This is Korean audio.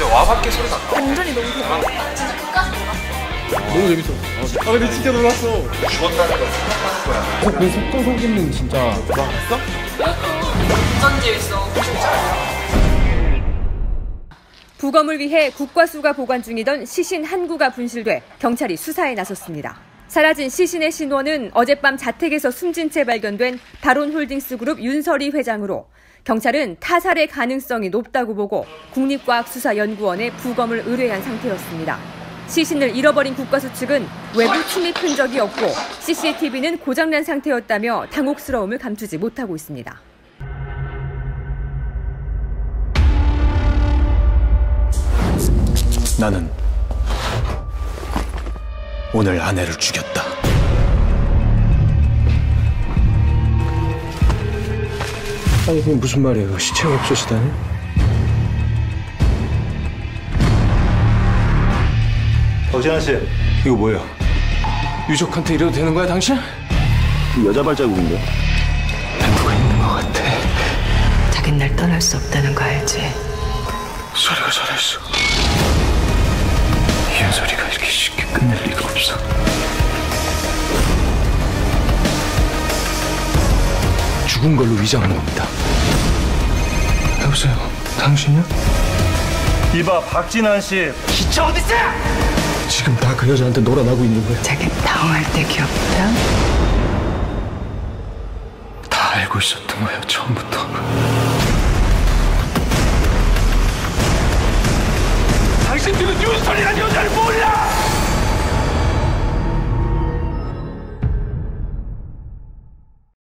와밖에 소리가 안 나. 완전히 너무 대박. 너무 재밌어. 아 근데 진짜 놀랐어. 죽었다는 걸 생각하는 거야. 그 속도 속이는 진짜. 와 봤어? 완전 재밌어. 부검을 위해 국과수가 보관 중이던 시신 한 구가 분실돼 경찰이 수사에 나섰습니다. 사라진 시신의 신원은 어젯밤 자택에서 숨진 채 발견된 바론홀딩스 그룹 윤설이 회장으로 경찰은 타살의 가능성이 높다고 보고 국립과학수사연구원에 부검을 의뢰한 상태였습니다. 시신을 잃어버린 국과수 측은 외부 침입 흔적이 없고 CCTV는 고장난 상태였다며 당혹스러움을 감추지 못하고 있습니다. 나는 오늘 아내를 죽였다. 아니 그게 무슨 말이에요? 시체가 없으시다니? 박진환 씨, 이거 뭐예요? 유족한테 이래도 되는 거야 당신? 여자 발자국인데. 누가 있는 것 같아. 자긴 날 떠날 수 없다는 거 알지? 소리가 잘했어. 이런 소리가 이렇게 쉽게 끝낼 리가 없어. 죽은 걸로 위장한 겁니다. 여보세요, 당신이요? 이봐, 박진환 씨. 지금 다 그 여자한테 놀아나고 있는 거야. 자기 당할 때 기억나? 다 알고 있었던 거예요 처음부터. 당신 들은 윤설이라는 여자를 몰라!